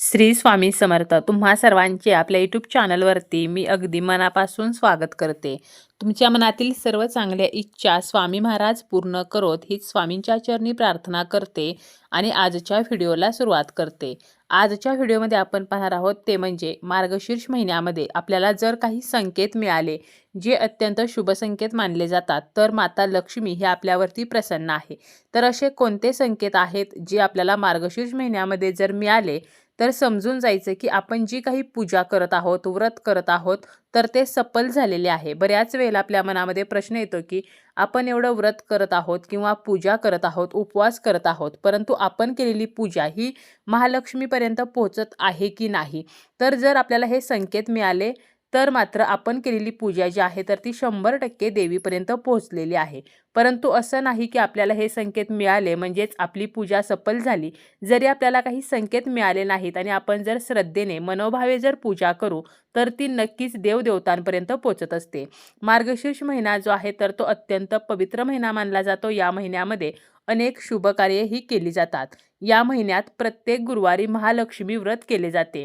श्री स्वामी समर्थ. तुम्हा सर्वांचे आपल्या यूट्यूब चॅनलवरती मी अगदी मनापासून स्वागत करते. तुमच्या मनातील सर्व चांगल्या इच्छा स्वामी महाराज पूर्ण करोत हीच स्वामींच्या चरणी प्रार्थना करते आणि आजच्या व्हिडिओला सुरुवात करते. आजच्या व्हिडिओमध्ये आपण पाहणार आहोत ते म्हणजे मार्गशीर्ष महिन्यामध्ये आपल्याला जर काही संकेत मिळाले जे अत्यंत शुभ संकेत मानले जातात तर माता लक्ष्मी ही आपल्यावरती प्रसन्न आहे. तर असे कोणते संकेत आहेत जे आपल्याला मार्गशीर्ष महिन्यामध्ये जर मिळाले तर समजून जायचं की आपण जी काही पूजा करत आहोत व्रत करत आहोत तर ते सफल झालेले आहे. बऱ्याच वेळेला आपल्या मनामध्ये प्रश्न येतो की आपण एवढं व्रत करत आहोत किंवा पूजा करत आहोत उपवास करत आहोत परंतु आपण केलेली पूजा ही महालक्ष्मीपर्यंत पोहोचत आहे की नाही? तर जर आपल्याला हे संकेत मिळाले तर मात्र आपण केलेली पूजा जी आहे तर ती शंभर टक्के देवीपर्यंत पोहोचलेली आहे. परंतु असं नाही की आपल्याला हे संकेत मिळाले म्हणजेच आपली पूजा सफल झाली. जरी आपल्याला काही संकेत मिळाले नाहीत आणि आपण जर श्रद्धेने मनोभावे जर पूजा करू तर ती नक्कीच देवदेवतांपर्यंत पोचत असते. मार्गशीर्ष महिना जो आहे तर तो अत्यंत पवित्र महिना मानला जातो. या महिन्यामध्ये अनेक शुभकार्यही केली जातात. या महिन्यात प्रत्येक गुरुवारी महालक्ष्मी व्रत केले जाते.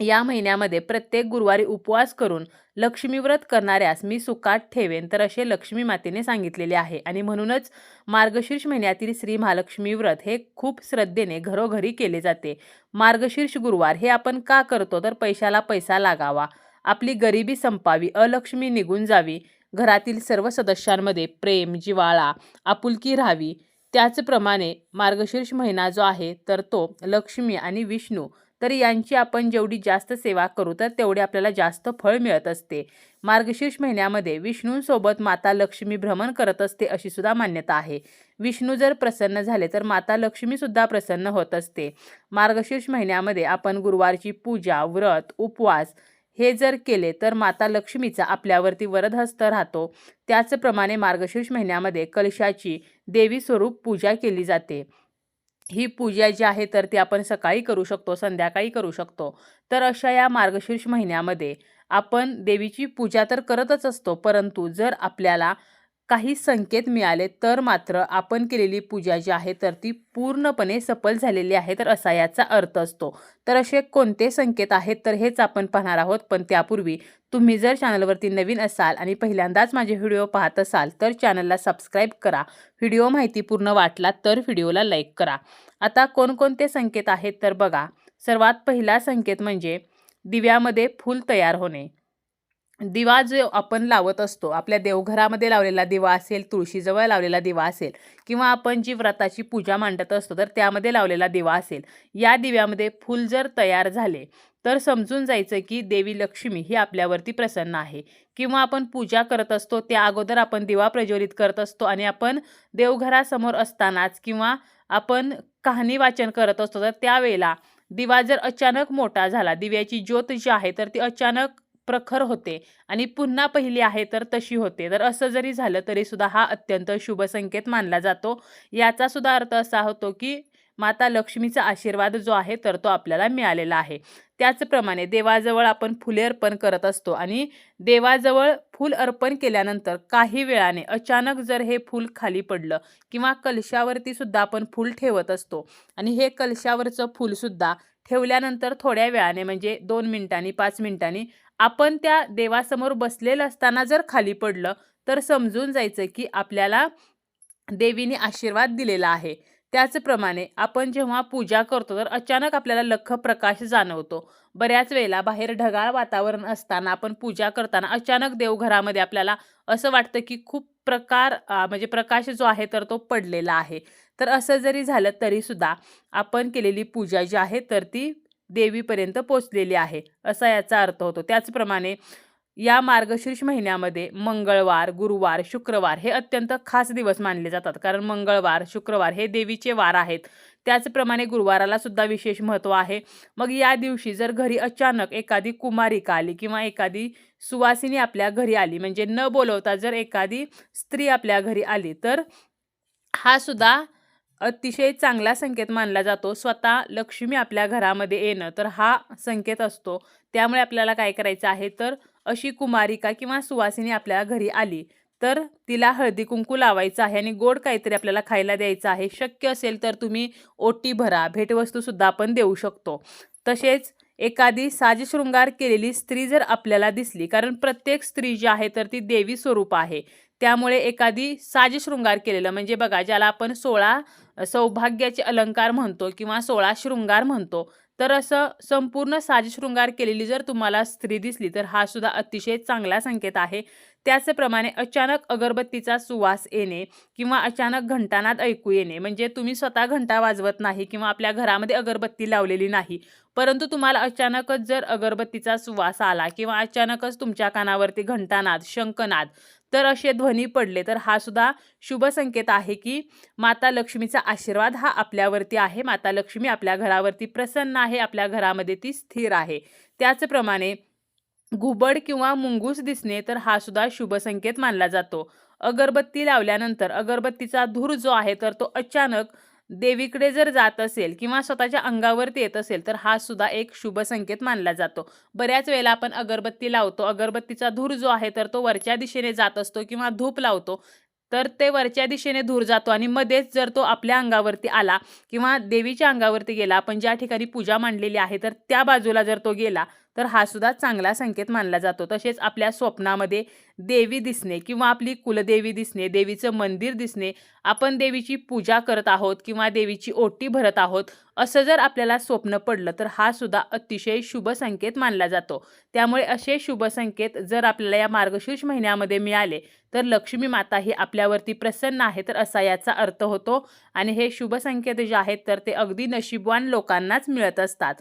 या महिन्यामध्ये प्रत्येक गुरुवारी उपवास करून लक्ष्मी व्रत करणाऱ्यास मी सुखात ठेवेन तर असे लक्ष्मी मातेने सांगितलेले आहे. आणि म्हणूनच मार्गशीर्ष महिन्यातील श्री महालक्ष्मी व्रत हे खूप श्रद्धेने घरोघरी केले जाते. मार्गशीर्ष गुरुवार हे आपण का करतो? तर पैशाला पैसा लागावा. आपली गरिबी संपावी अलक्ष्मी निघून जावी. घरातील सर्व सदस्यांमध्ये प्रेम जिवाळा आपुलकी राहावी. त्याचप्रमाणे मार्गशीर्ष महिना जो आहे तर तो लक्ष्मी आणि विष्णू तर यांची आपण जेवढी जास्त सेवा करू तर तेवढे आपल्याला जास्त फळ मिळत असते. मार्गशीर्ष महिन्यामध्ये विष्णूंसोबत माता लक्ष्मी भ्रमण करत असते अशी सुद्धा मान्यता आहे. विष्णू जर प्रसन्न झाले तर माता लक्ष्मी सुद्धा प्रसन्न होत असते. मार्गशीर्ष महिन्यामध्ये आपण गुरुवारची पूजा व्रत उपवास हे जर केले तर माता लक्ष्मीचा आपल्यावरती वरदहस्त राहतो. त्याचप्रमाणे मार्गशीर्ष महिन्यामध्ये कलशाची देवी स्वरूप पूजा केली जाते. ही पूजा जी आहे तर ती आपण सकाळी करू शकतो संध्याकाळी करू शकतो. तर अशा या मार्गशीर्ष महिन्यामध्ये आपण देवीची पूजा तर करतच असतो परंतु जर आपल्याला काही संकेत मिळाले तर मात्र आपण केलेली पूजा जी आहे तर ती पूर्णपणे सफल झालेली आहे तर असा याचा अर्थ असतो. तर असे कोणते संकेत आहेत तर हेच आपण पाहणार आहोत. पण त्यापूर्वी तुम्ही जर चॅनलवरती नवीन असाल आणि पहिल्यांदाच माझे व्हिडिओ पाहत असाल तर चॅनलला सबस्क्राईब करा. व्हिडिओ माहिती पूर्ण वाटला तर व्हिडिओला लाईक करा. आता कोणकोणते संकेत आहेत तर बघा. सर्वात पहिला संकेत म्हणजे दिव्यामध्ये फूल तयार होणे. दिवा जो आपण लावत असतो आपल्या देवघरामध्ये लावलेला दिवा असेल तुळशीजवळ लावलेला दिवा असेल किंवा आपण जी व्रताची पूजा मांडत असतो तर त्यामध्ये लावलेला दिवा असेल या दिव्यामध्ये फूल जर तयार झाले तर समजून जायचं की देवी लक्ष्मी ही आपल्यावरती प्रसन्न आहे. किंवा आपण पूजा करत असतो त्या अगोदर आपण दिवा प्रज्वलित करत असतो आणि आपण देवघरासमोर असतानाच किंवा आपण कहाणी वाचन करत असतो तर त्यावेळेला दिवा जर अचानक मोठा झाला दिव्याची ज्योत जी आहे तर ती अचानक प्रखर होते आणि पुन्हा पहिली आहे तर तशी होते. तर असं जरी झालं तरी सुद्धा हा अत्यंत शुभ संकेत मानला जातो. याचा सुद्धा अर्थ असा होतो की माता लक्ष्मीचा आशीर्वाद जो आहे तर तो आपल्याला मिळालेला आहे. त्याचप्रमाणे देवाजवळ आपण फुले अर्पण करत असतो आणि देवाजवळ फूल अर्पण केल्यानंतर काही वेळाने अचानक जर हे फूल खाली पडलं किंवा कलशावरती सुद्धा आपण फूल ठेवत असतो आणि हे कलशावरचं फूलसुद्धा ठेवल्यानंतर थोड्या वेळाने म्हणजे दोन मिनिटांनी पाच मिनिटांनी आपण त्या देवासमोर बसलेलं असताना जर खाली पडलं तर समजून जायचं की आपल्याला देवीने आशीर्वाद दिलेला आहे. त्याचप्रमाणे आपण जेव्हा पूजा करतो तर अचानक आपल्याला लख प्रकाश जाणवतो. बऱ्याच वेळेला बाहेर ढगाळ वातावरण असताना आपण पूजा करताना अचानक देवघरामध्ये आपल्याला असं वाटतं की खूप प्रकार म्हणजे प्रकाश जो आहे तर तो पडलेला आहे. तर असं जरी झालं तरीसुद्धा आपण केलेली पूजा जी आहे तर ती देवीपर्यंत पोचलेली आहे असा याचा अर्थ होतो. त्याचप्रमाणे या मार्गशीर्ष महिन्यामध्ये मंगळवार गुरुवार शुक्रवार हे अत्यंत खास दिवस मानले जातात. कारण मंगळवार शुक्रवार हे देवीचे वार आहेत. त्याचप्रमाणे गुरुवाराला सुद्धा विशेष महत्त्व आहे. मग या दिवशी जर घरी अचानक एखादी कुमारिका आली किंवा एखादी सुवासिनी आपल्या घरी आली म्हणजे न बोलवता जर एखादी स्त्री आपल्या घरी आली तर हा सुद्धा अतिशय चांगला संकेत मानला जातो. स्वतः लक्ष्मी आपल्या घरामध्ये येणं तर हा संकेत असतो. त्यामुळे आपल्याला काय करायचं आहे? तर अशी कुमारिका किंवा सुवासिनी आपल्या घरी आली तर तिला हळदी कुंकू लावायचं आहे आणि गोड काहीतरी आपल्याला खायला द्यायचं आहे. शक्य असेल तर तुम्ही ओटी भरा. भेटवस्तूसुद्धा आपण देऊ शकतो. तसेच एखादी साजशृंगार केलेली स्त्री जर आपल्याला दिसली कारण प्रत्येक स्त्री जी आहे तर ती देवी स्वरूप आहे. त्यामुळे एखादी साजशृंगार केलेलं म्हणजे बघा ज्याला आपण सोळा सौभाग्याचे अलंकार म्हणतो किंवा सोळा शृंगार म्हणतो तर असं संपूर्ण साजशृंगार केलेली जर तुम्हाला स्त्री दिसली तर हा सुद्धा अतिशय चांगला संकेत आहे. त्याचप्रमाणे अचानक अगरबत्तीचा सुवास येणे किंवा अचानक घंटानाद ऐकू येणे म्हणजे तुम्ही स्वतः घंटा वाजवत नाही किंवा आपल्या घरामध्ये अगरबत्ती लावलेली नाही परंतु तुम्हाला अचानकच जर अगरबत्तीचा सुवास आला किंवा अचानकच तुमच्या कानावरती घंटानाद शंखनाद तर असे ध्वनी पडले. तर हा सुद्धा शुभ संकेत आहे की माता लक्ष्मीचा आशीर्वाद हा आपल्यावरती आहे. माता लक्ष्मी आपल्या घरावरती प्रसन्न आहे. आपल्या घरामध्ये ती स्थिर आहे. त्याचप्रमाणे घुबड किंवा मुंगूस दिसणे तर हा सुद्धा शुभ संकेत मानला जातो. अगरबत्ती लावल्यानंतर अगरबत्तीचा धूर जो आहे तर तो अचानक देवीकडे जर जात असेल किंवा स्वतःच्या अंगावरती येत असेल तर हा सुद्धा एक शुभ संकेत मानला जातो. बऱ्याच वेळेला आपण अगरबत्ती लावतो. अगरबत्तीचा धूर जो आहे तर तो वरच्या दिशेने जात असतो किंवा धूप लावतो. तर ते वरच्या दिशेने धूर जातो आणि मध्येच जर तो आपल्या अंगावरती आला किंवा देवीच्या अंगावरती गेला आपण ज्या ठिकाणी पूजा मांडलेली आहे तर त्या बाजूला जर तो गेला तर हा सुद्धा चांगला संकेत मानला जातो. तसेच आपल्या स्वप्नामध्ये देवी दिसणे किंवा आपली कुलदेवी दिसणे देवीचं मंदिर दिसणे आपण देवीची पूजा करत आहोत किंवा देवीची ओटी भरत आहोत असं जर आपल्याला स्वप्न पडलं तर हा सुद्धा अतिशय शुभ संकेत मानला जातो. त्यामुळे असे शुभ संकेत जर आपल्याला या मार्गशीर्ष महिन्यामध्ये मिळाले तर लक्ष्मी माता ही आपल्यावरती प्रसन्न आहे तर असा याचा अर्थ होतो. आणि हे शुभ संकेत जे आहेत तर ते अगदी नशीबवान लोकांनाच मिळत असतात.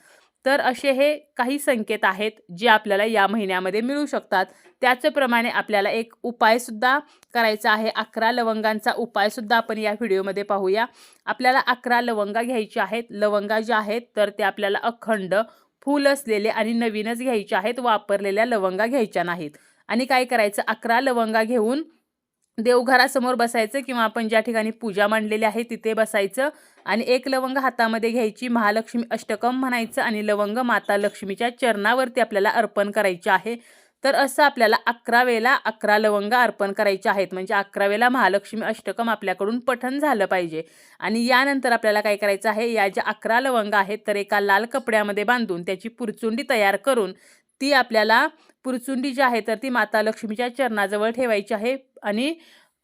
तर असे हे काही संकेत आहेत जे आपल्याला या महिन्यामध्ये मिळू शकतात. त्याचप्रमाणे आपल्याला एक उपायसुद्धा करायचा आहे. अकरा लवंगांचा उपायसुद्धा आपण या व्हिडिओमध्ये पाहूया. आपल्याला अकरा लवंगा घ्यायच्या आहेत. लवंगा ज्या आहेत तर ते आपल्याला अखंड फूल असलेले आणि नवीनच घ्यायचे आहेत. वापरलेल्या लवंगा घ्यायच्या नाहीत. आणि काय करायचं? अकरा लवंगा घेऊन देवघरासमोर बसायचं किंवा आपण ज्या ठिकाणी पूजा मांडलेली आहे तिथे बसायचं आणि एक लवंग हातामध्ये घ्यायची महालक्ष्मी अष्टकम म्हणायचं आणि लवंग माता लक्ष्मीच्या चरणावरती आपल्याला अर्पण करायचे आहे. तर असं आपल्याला अकरा वेळेला अकरा लवंग अर्पण करायचे आहेत. म्हणजे अकरा वेळेला महालक्ष्मी अष्टकम आपल्याकडून पठण झालं पाहिजे. आणि यानंतर आपल्याला काय करायचं आहे? या ज्या अकरा लवंग आहेत तर एका लाल कपड्यामध्ये बांधून त्याची पुरचुंडी तयार करून ती आपल्याला पुरचुंडी जी आहे तर ती माता लक्ष्मीच्या चरणाजवळ ठेवायची आहे आणि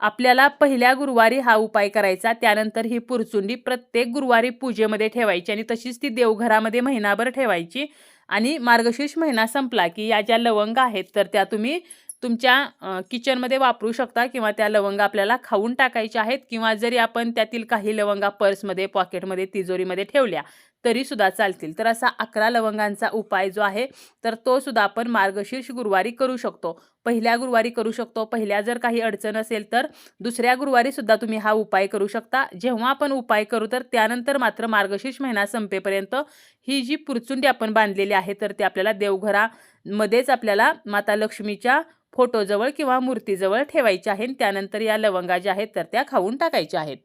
आपल्याला पहिल्या गुरुवारी हा उपाय करायचा. त्यानंतर ही पुरचुंडी प्रत्येक गुरुवारी पूजेमध्ये ठेवायची आणि तशीच ती देवघरामध्ये महिनाभर ठेवायची. आणि मार्गशीर्ष महिना संपला की या ज्या लवंग आहेत तर त्या तुम्ही तुमच्या किचनमध्ये वापरू शकता किंवा त्या लवंगा आपल्याला खाऊन टाकायच्या आहेत किंवा जरी आपण त्यातील काही लवंगा पर्समध्ये पॉकेटमध्ये तिजोरीमध्ये ठेवल्या तरी सुद्धा चालतील. तर असा अकरा लवंगांचा उपाय जो आहे तर तो सुद्धा आपण मार्गशीर्ष गुरुवारी करू शकतो. पहिल्या गुरुवारी करू शकतो. पहिल्या जर काही अडचण असेल तर दुसऱ्या गुरुवारी सुद्धा तुम्ही हा उपाय करू शकता. जेव्हा आपण उपाय करू तर त्यानंतर मात्र मार्गशीर्ष महिना संपेपर्यंत ही जी पुरचुंडी आपण बांधलेली आहे तर ती आपल्याला देवघरामध्येच आपल्याला माता लक्ष्मीच्या फोटोजवळ किंवा मूर्तीजवळ ठेवायची आहे त्यानंतर या लवंगा ज्या आहेत तर त्या खाऊन टाकायच्या आहेत.